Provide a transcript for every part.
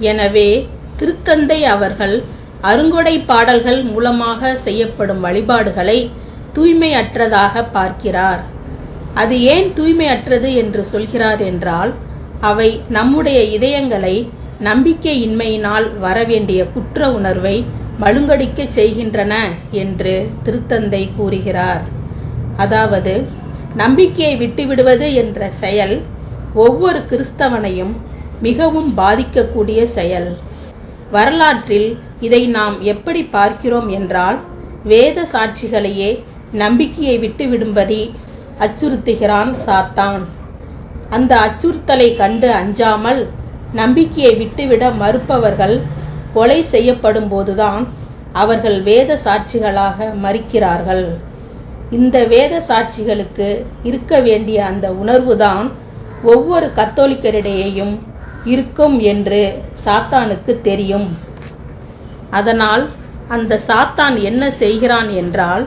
எனவே திருத்தந்தை அவர்கள் அருங்கொடை பாடல்கள் மூலமாக செய்யப்படும் வழிபாடுகளை தூய்மையற்றதாக பார்க்கிறார். அது ஏன் தூய்மையற்றது என்று சொல்கிறார் என்றால் அவை நம்முடைய இதயங்களை நம்பிக்கையின்மையினால் வரவேண்டிய குற்ற உணர்வை மழுங்கடிக்க செய்கின்றன என்று திருத்தந்தை கூறுகிறார். அதாவது நம்பிக்கையை விட்டுவிடுவது என்ற செயல் ஒவ்வொரு கிறிஸ்தவனையும் மிகவும் பாதிக்கக்கூடிய செயல். வரலாற்றில் இதை நாம் எப்படி பார்க்கிறோம் என்றால் வேத சாட்சிகளையே நம்பிக்கையை விட்டுவிடும்படி அச்சுறுத்துகிறான் சாத்தான். அந்த அச்சுறுத்தலை கண்டு அஞ்சாமல் நம்பிக்கையை விட்டுவிட மறுப்பவர்கள் கொலை செய்யப்படும் போதுதான் அவர்கள் வேத சாட்சிகளாக மறிக்கிறார்கள். இந்த வேத சாட்சிகளுக்கு இருக்க வேண்டிய அந்த உணர்வுதான் ஒவ்வொரு கத்தோலிக்கரிடையேயும் இருக்கும் என்று சாத்தானுக்கு தெரியும். அதனால் அந்த சாத்தான் என்ன செய்கிறான் என்றால்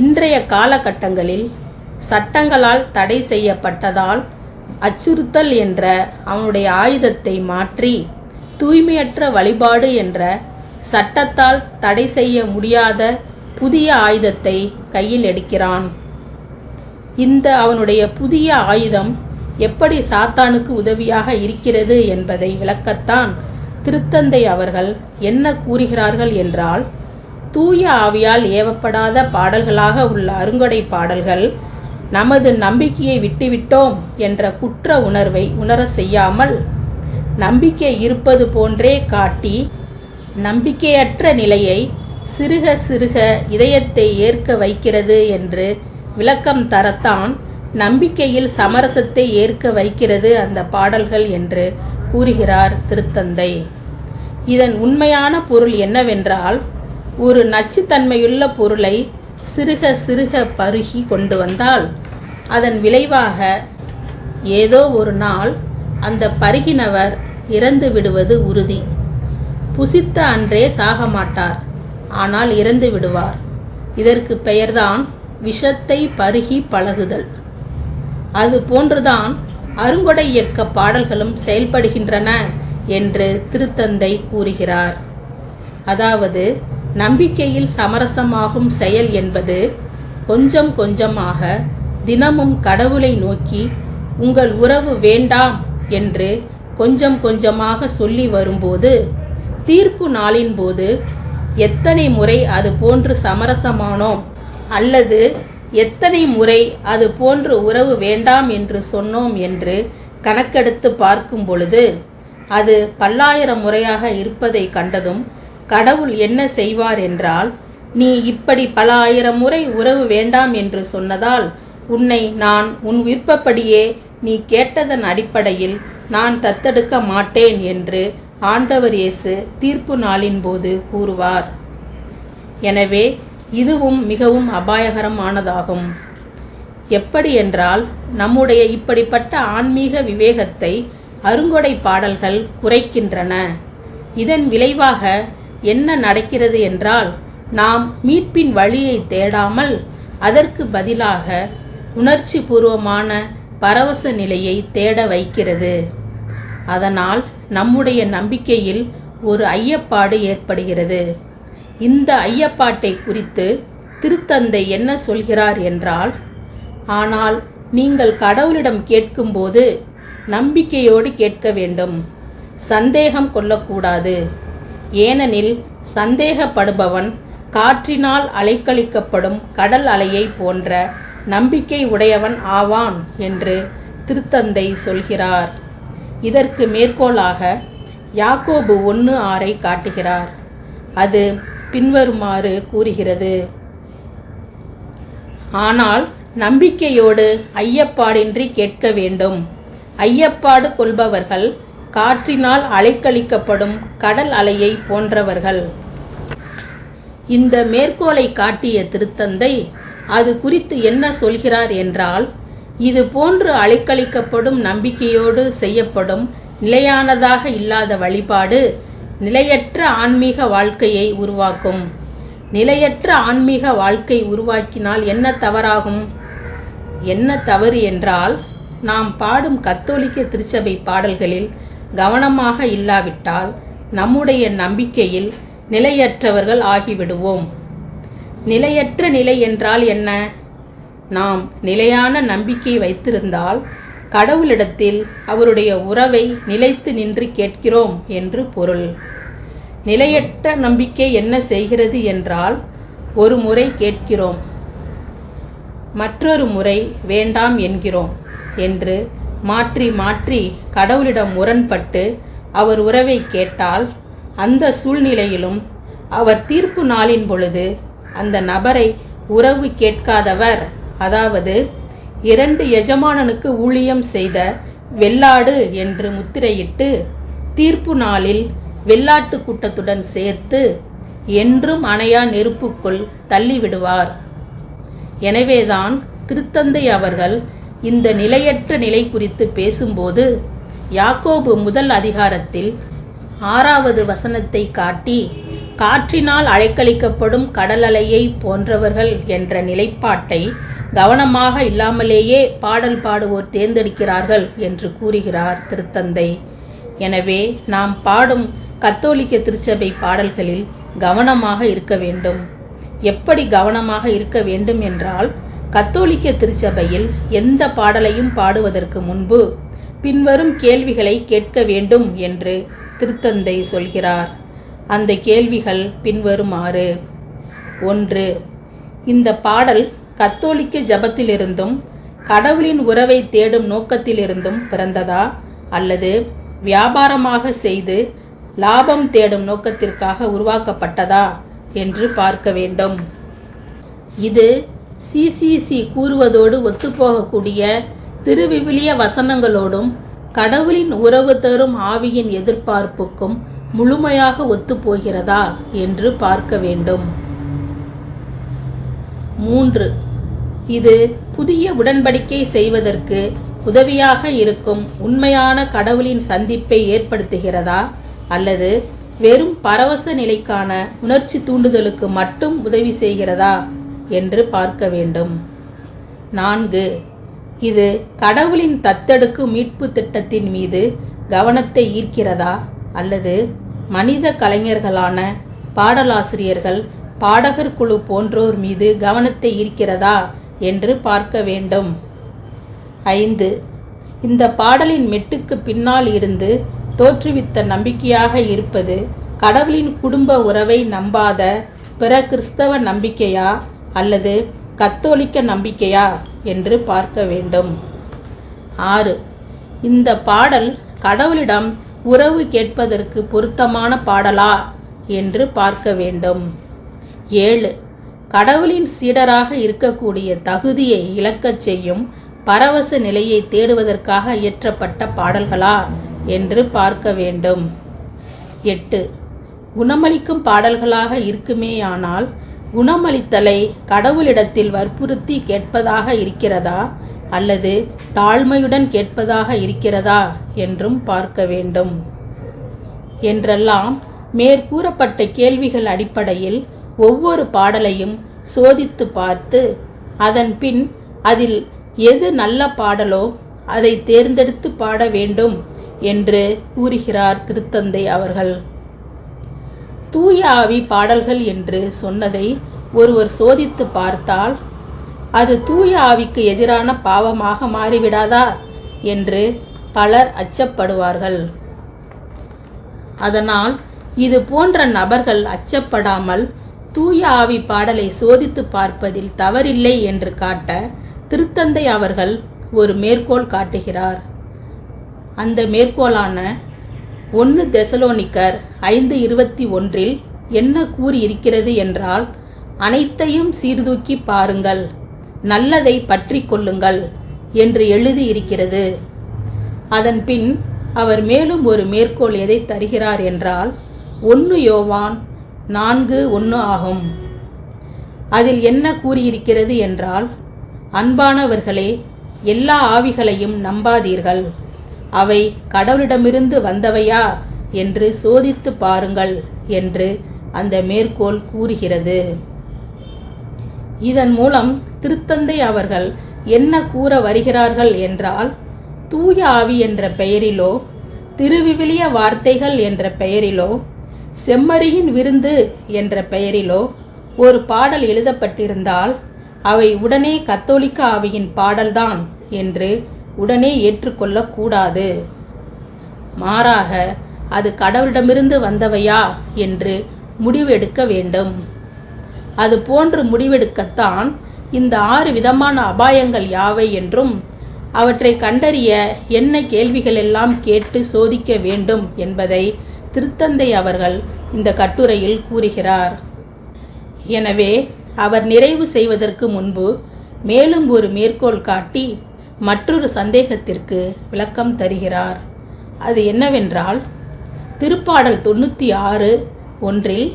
இன்றைய காலகட்டங்களில் சட்டங்களால் தடை செய்யப்பட்டதால் அச்சுறுத்தல் என்ற அவனுடைய ஆயுதத்தை மாற்றி தூய்மையற்ற வழிபாடு என்ற சட்டத்தால் தடை செய்ய முடியாத புதிய ஆயுதத்தை கையில் எடுக்கிறான். இந்த அவனுடைய புதிய ஆயுதம் எப்படி சாத்தானுக்கு உதவியாக இருக்கிறது என்பதை விளக்கத்தான் திருத்தந்தை அவர்கள் என்ன கூறுகிறார்கள் என்றால் தூய ஆவியால் ஏவப்படாத பாடல்களாக உள்ள அருங்கொடை பாடல்கள் நமது நம்பிக்கையை விட்டுவிட்டோம் என்ற குற்ற உணர்வை உணர செய்யாமல் நம்பிக்கை இருப்பது போன்றே காட்டி நம்பிக்கையற்ற நிலையை சிறுக சிறுக இதயத்தை ஏற்க வைக்கிறது என்று விளக்கம் தரத்தான் நம்பிக்கையில் சமரசத்தை ஏற்க வைக்கிறது அந்த பாடல்கள் என்று கூறுகிறார் திருத்தந்தை. இதன் உண்மையான பொருள் என்னவென்றால் ஒரு நச்சுத்தன்மையுள்ள பொருளை சிறுக சிறுக பருகி கொண்டு வந்தால் அதன் விளைவாக ஏதோ ஒரு நாள் அந்த பருகினவர் இறந்து விடுவது உறுதி. புசித்த அன்றே சாக மாட்டார் ஆனால் இறந்து விடுவார். இதற்கு பெயர்தான் விஷத்தை பருகி பழகுதல். அது போன்றுதான் அருங்கொடை இயக்க பாடல்களும் செயல்படுகின்றன என்று திருத்தந்தை கூறுகிறார். அதாவது நம்பிக்கையில் சமரசமாகும் செயல் என்பது கொஞ்சம் கொஞ்சமாக தினமும் கடவுளை நோக்கி உங்கள் உறவு வேண்டாம் என்று கொஞ்சம் கொஞ்சமாக சொல்லி வரும்போது தீர்ப்பு நாளின் போது எத்தனை முறை அது போன்று சமரசமானோம் அல்லது எத்தனை முறை அது போன்று உறவு வேண்டாம் என்று சொன்னோம் என்று கணக்கெடுத்து பார்க்கும் பொழுது அது பல்லாயிரம் முறையாக இருப்பதை கண்டதும் கடவுள் என்ன செய்வார் என்றால் நீ இப்படி பல ஆயிரம் முறை உறவு வேண்டாம் என்று சொன்னதால் உன்னை நான் உன் விருப்பப்படியே நீ கேட்டதன் அடிப்படையில் நான் தத்தெடுக்க மாட்டேன் என்று ஆண்டவர் இயேசு தீர்ப்பு நாளின் போது கூறுவார். எனவே இதுவும் மிகவும் அபாயகரமானதாகும். எப்படி என்றால் நம்முடைய இப்படிப்பட்ட ஆன்மீக விவேகத்தை அருங்கொடை பாடல்கள் குறைக்கின்றன. இதன் விளைவாக என்ன நடக்கிறது என்றால் நாம் மீட்பின் வழியை தேடாமல் அதற்கு பதிலாக உணர்ச்சி பூர்வமான பரவச நிலையை தேட வைக்கிறது. அதனால் நம்முடைய நம்பிக்கையில் ஒரு ஐயப்பாடு ஏற்படுகிறது. இந்த ஐயப்பாட்டை குறித்து திருத்தந்தை என்ன சொல்கிறார் என்றால் ஆனால் நீங்கள் கடவுளிடம் கேட்கும்போது நம்பிக்கையோடு கேட்க வேண்டும். சந்தேகம் கொள்ளக்கூடாது. ஏனெனில் சந்தேகப்படுபவன் காற்றினால் அலைக்கழிக்கப்படும் கடல் அலையை போன்ற நம்பிக்கை உடையவன் ஆவான் என்று திருத்தந்தை சொல்கிறார். இதற்கு மேற்கோளாக யாக்கோபு ஒன்று ஆறை காட்டுகிறார். அது பின்வருமாறு கூறுகிறது. ஆனால் நம்பிக்கையோடு ஐயப்பாடின்றி கேட்க வேண்டும். ஐயப்பாடு கொள்பவர்கள் காற்றினால் அலைக்கழிக்கப்படும் கடல் அலையை போன்றவர்கள். இந்த மேற்கோளை காட்டிய திருத்தந்தை அது குறித்து என்ன சொல்கிறார் என்றால் இது போன்று அலைக்கழிக்கப்படும் நம்பிக்கையோடு செய்யப்படும் நிலையானதாக இல்லாத வழிபாடு நிலையற்ற ஆன்மீக வாழ்க்கையை உருவாக்கும். நிலையற்ற ஆன்மீக வாழ்க்கை உருவாக்கினால் என்ன தவறாகும்? என்ன தவறு என்றால் நாம் பாடும் கத்தோலிக்க திருச்சபை பாடல்களில் கவனமாக இல்லாவிட்டால் நம்முடைய நம்பிக்கையில் நிலையற்றவர்கள் ஆகிவிடுவோம். நிலையற்ற நிலை என்றால் என்ன? நாம் நிலையான நம்பிக்கை வைத்திருந்தால் கடவுளிடத்தில் அவருடைய உறவை நிலைத்து நின்று கேட்கிறோம் என்று பொருள். நிலையற்ற நம்பிக்கை என்ன செய்கிறது என்றால் ஒரு முறை கேட்கிறோம். மற்றொரு முறை வேண்டாம் என்கிறோம் என்று மாற்றி மாற்றி கடவுளிடம் முரண்பட்டு அவர் உறவை கேட்டால் அந்த சூழ்நிலையிலும் அவர் தீர்ப்பு நாளின் பொழுது அந்த நபரை உறவு கேட்காதவர் அதாவது இரண்டு எஜமானனுக்கு ஊழியம் செய்த வெள்ளாடு என்று முத்திரையிட்டு தீர்ப்பு நாளில் வெள்ளாட்டு கூட்டத்துடன் சேர்த்து என்றும் அணையா நெருப்புக்குள் தள்ளிவிடுவார். எனவேதான் திருத்தந்தை அவர்கள் இந்த நிலையற்ற நிலை குறித்து பேசும்போது யாக்கோபு முதல் அதிகாரத்தில் ஆறாவது வசனத்தை காட்டி காற்றினால் அழைக்களிக்கப்படும் கடலலையை போன்றவர்கள் என்ற நிலைப்பாட்டை கவனமாக இல்லாமலேயே பாடல் பாடுவோர் தேர்ந்தெடுக்கிறார்கள் என்று கூறுகிறார் திருத்தந்தை. எனவே நாம் பாடும் கத்தோலிக்க திருச்சபை பாடல்களில் கவனமாக இருக்க வேண்டும். எப்படி கவனமாக இருக்க வேண்டும் என்றால் கத்தோலிக்க திருச்சபையில் எந்த பாடலையும் பாடுவதற்கு முன்பு பின்வரும் கேள்விகளை கேட்க வேண்டும் என்று திருத்தந்தை சொல்கிறார். அந்த கேள்விகள் பின்வருமாறு. ஒன்று இந்த பாடல் கத்தோலிக்க ஜபத்திலிருந்தும் கடவுளின் உறவை தேடும் நோக்கத்திலிருந்தும் பிறந்ததா? அல்லது வியாபாரமாக செய்து லாபம் தேடும் நோக்கத்திற்காக உருவாக்கப்பட்டதா என்று பார்க்க வேண்டும். இது சிசிசி கூறுவதோடு ஒத்துப்போகக்கூடிய திருவிவிலிய வசனங்களோடும் கடவுளின் உறவு தரும் ஆவியின் எதிர்பார்ப்புக்கும் முழுமையாக ஒத்துப்போகிறதா என்று பார்க்க வேண்டும். மூன்று இது புதிய உடன்படிக்கை செய்வதற்கு உதவியாக இருக்கும் உண்மையான கடவுளின் சந்திப்பை ஏற்படுத்துகிறதா? அல்லது வெறும் பரவச நிலைக்கான உணர்ச்சி தூண்டுதலுக்கு மட்டும் உதவி செய்கிறதா? என்று பார்க்க வேண்டும். நான்கு இது கடவுளின் தத்தெடுக்கும் மீட்பு திட்டத்தின் மீது கவனத்தை ஈர்க்கிறதா? அல்லது மனித கலைஞர்களான பாடலாசிரியர்கள் பாடகர் குழு போன்றோர் மீது கவனத்தை ஈர்க்கிறதா? என்று பார்க்க வேண்டும். ஐந்து. இந்த பாடலின் மெட்டுக்கு பின்னால் இருந்து தோற்றுவித்த நம்பிக்கையாக இருப்பது கடவுளின் குடும்ப உறவை நம்பாத பிற கிறிஸ்தவ நம்பிக்கையா அல்லது கத்தோலிக்க நம்பிக்கையா என்று பார்க்க வேண்டும். ஆறு. இந்த பாடல் கடவுளிடம் உறவு கேட்பதற்கு பொருத்தமான பாடலா என்று பார்க்க வேண்டும். ஏழு. கடவுளின் சீடராக இருக்கக்கூடிய தகுதியை இழக்கச் செய்யும் பரவச நிலையை தேடுவதற்காக இயற்றப்பட்ட பாடல்களா என்று பார்க்க வேண்டும். எட்டு. குணமளிக்கும் பாடல்களாக இருக்குமேயானால் குணமளித்தலை கடவுளிடத்தில் வற்புறுத்தி கேட்பதாக இருக்கிறதா அல்லது தாழ்மையுடன் கேட்பதாக இருக்கிறதா என்றும் பார்க்க வேண்டும். என்றெல்லாம் மேற்கூறப்பட்ட கேள்விகள் அடிப்படையில் ஒவ்வொரு பாடலையும் சோதித்து பார்த்து அதன் பின் அதில் எது நல்ல பாடலோ அதை தேர்ந்தெடுத்து பாட வேண்டும் என்று கூறுகிறார் திருத்தந்தை அவர்கள். தூய ஆவி பாடல்கள் என்று சொன்னதை ஒருவர் சோதித்து பார்த்தால் அது தூய ஆவிக்கு எதிரான பாவமாக மாறிவிடாதா என்று பலர் அச்சப்படுவார்கள். அதனால் இது போன்ற நபர்கள் அச்சப்படாமல் தூய ஆவி பாடலை சோதித்து பார்ப்பதில் தவறில்லை என்று காட்ட திருத்தந்தை அவர்கள் ஒரு மேற்கோள் காட்டுகிறார். அந்த மேற்கோளான ஒன்று தெசலோனிக்கர் ஐந்து இருபத்தி ஒன்றில் என்ன கூறியிருக்கிறது என்றால் அனைத்தையும் சீர்தூக்கி பாருங்கள் நல்லதை பற்றி கொள்ளுங்கள் என்று எழுதியிருக்கிறது. அதன் பின் அவர் மேலும் ஒரு மேற்கோள் எதை தருகிறார் என்றால் ஒன்று யோவான் நான்கு ஒன்று ஆகும். அதில் என்ன கூறியிருக்கிறது என்றால் அன்பானவர்களே எல்லா ஆவிகளையும் நம்பாதீர்கள். அவை கடவுளிடமிருந்து வந்தவையா என்று சோதித்து பாருங்கள் என்று அந்த மேற்கோள் கூறுகிறது. இதன் மூலம் திருத்தந்தை அவர்கள் என்ன கூற வருகிறார்கள் என்றால் தூய ஆவி என்ற பெயரிலோ திருவிவிலிய வார்த்தைகள் என்ற பெயரிலோ செம்மறியின் விருந்து என்ற பெயரிலோ ஒரு பாடல் எழுதப்பட்டிருந்தால் அவை உடனே கத்தோலிக்க ஆவியின் பாடல்தான் என்று உடனே ஏற்றுக்கொள்ளக்கூடாது மாறாக அது கடவுளிடமிருந்து வந்தவையா என்று முடிவெடுக்க வேண்டும். அது போன்று முடிவெடுக்கத்தான் இந்த ஆறு விதமான அபாயங்கள் யாவை என்றும் அவற்றை கண்டறிய என்ன கேள்விகளெல்லாம் கேட்டு சோதிக்க வேண்டும் என்பதை திருத்தந்தை அவர்கள் இந்த கட்டுரையில் கூறுகிறார். எனவே அவர் நிறைவு செய்வதற்கு முன்பு மேலும் ஒரு மேற்கோள் காட்டி மற்றொரு சந்தேகத்திற்கு விளக்கம் தருகிறார். அது என்னவென்றால் திருப்பாடல் தொண்ணூற்றி ஆறு ஒன்றில்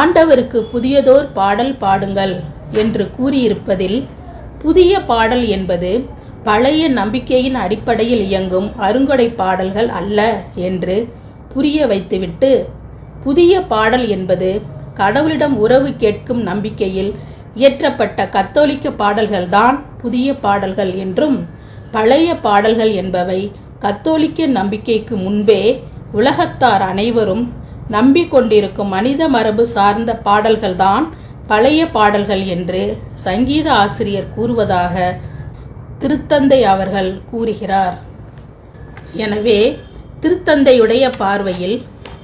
ஆண்டவருக்கு புதியதோர் பாடல் பாடுங்கள் என்று கூறியிருப்பதில் புதிய பாடல் என்பது பழைய நம்பிக்கையின் அடிப்படையில் இயங்கும் அருங்கொடை பாடல்கள் அல்ல என்று புரிய வைத்துவிட்டு புதிய பாடல் என்பது கடவுளிடம் உறவு கேட்கும் நம்பிக்கையில் இயற்றப்பட்ட கத்தோலிக்க பாடல்கள்தான் புதிய பாடல்கள் என்றும் பழைய பாடல்கள் என்பவை கத்தோலிக்க நம்பிக்கைக்கு முன்பே உலகத்தார் அனைவரும் நம்பிக்கொண்டிருக்கும் மனித மரபு சார்ந்த பாடல்கள்தான் பழைய பாடல்கள் என்று சங்கீத ஆசிரியர் கூறுவதாக திருத்தந்தை அவர்கள் கூறுகிறார். எனவே திருத்தந்தையுடைய பார்வையில்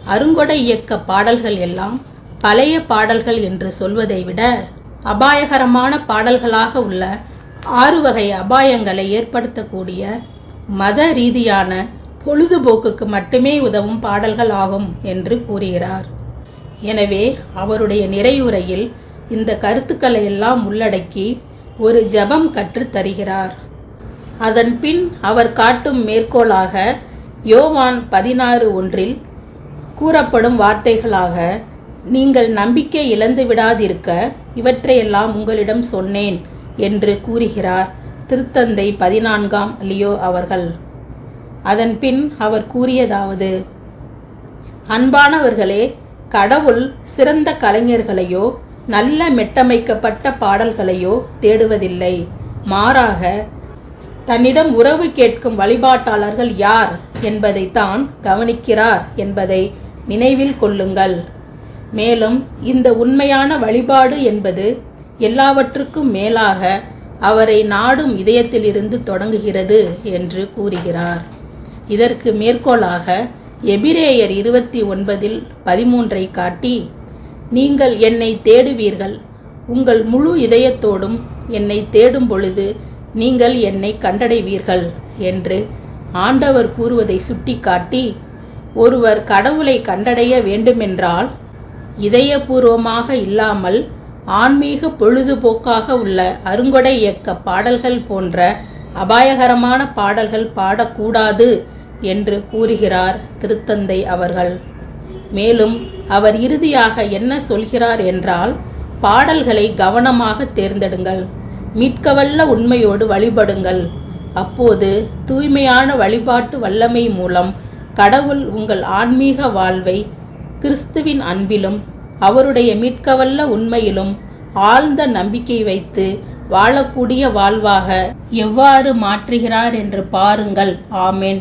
அருங்கொடை இயக்க பாடல்கள் எல்லாம் பழைய பாடல்கள் என்று சொல்வதை விட அபாயகரமான பாடல்களாக உள்ள ஆறு வகை அபாயங்களை ஏற்படுத்தக்கூடிய மத ரீதியான பொழுதுபோக்குக்கு மட்டுமே உதவும் பாடல்கள் ஆகும் என்று கூறுகிறார். எனவே அவருடைய நிறைவுரையில் இந்த கருத்துக்களை எல்லாம் உள்ளடக்கி ஒரு ஜெபம் கற்றுத் தருகிறார். அதன் பின் அவர் காட்டும் மேற்கோளாக யோவான் பதினாறு ஒன்றில் கூறப்படும் வார்த்தைகளாக நீங்கள் நம்பிக்கை இழந்து விடாதிருக்க இவற்றையெல்லாம் உங்களிடம் சொன்னேன் என்று கூறுகிறார் திருத்தந்தை பதினான்காம் லியோ அவர்கள். அதன் பின் அவர் கூறியதாவது அன்பானவர்களே கடவுள் சிறந்த கலைஞர்களையோ நல்ல மெட்டமைக்கப்பட்ட பாடல்களையோ தேடுவதில்லை. மாறாக தன்னிடம் உறவு கேட்கும் வழிபாட்டாளர்கள் யார் என்பதைத்தான் கவனிக்கிறார் என்பதை நினைவில் கொள்ளுங்கள். மேலும் இந்த உண்மையான வழிபாடு என்பது எல்லாவற்றுக்கும் மேலாக அவரை நாடும் இதயத்திலிருந்து தொடங்குகிறது என்று கூறுகிறார். இதற்கு மேற்கோளாக எபிரேயர் இருபத்தி ஒன்பதில் பதிமூன்றை காட்டி நீங்கள் என்னை தேடுவீர்கள். உங்கள் முழு இதயத்தோடும் என்னை தேடும் பொழுது நீங்கள் என்னை கண்டடைவீர்கள் என்று ஆண்டவர் கூறுவதை சுட்டிக்காட்டி ஒருவர் கடவுளை கண்டடைய வேண்டுமென்றால் இதயபூர்வமாக இல்லாமல் ஆன்மீக பொழுதுபோக்காக உள்ள அருங்கொடை இயக்க பாடல்கள் போன்ற அபாயகரமான பாடல்கள் பாடக்கூடாது என்று கூறுகிறார் திருத்தந்தை அவர்கள். மேலும் அவர் இறுதியாக என்ன சொல்கிறார் என்றால் பாடல்களை கவனமாக தேர்ந்தெடுங்கள். மீட்கவல்ல உண்மையோடு வழிபடுங்கள். அப்போது தூய்மையான வழிபாட்டு வல்லமை மூலம் கடவுள் உங்கள் ஆன்மீக வாழ்வை கிறிஸ்துவின் அன்பிலும் அவருடைய மீட்கவல்ல உண்மையிலும் ஆழ்ந்த நம்பிக்கை வைத்து வாழக்கூடிய வாழ்வாக எவ்வாறு மாற்றுகிறார் என்று பாருங்கள். ஆமேன்.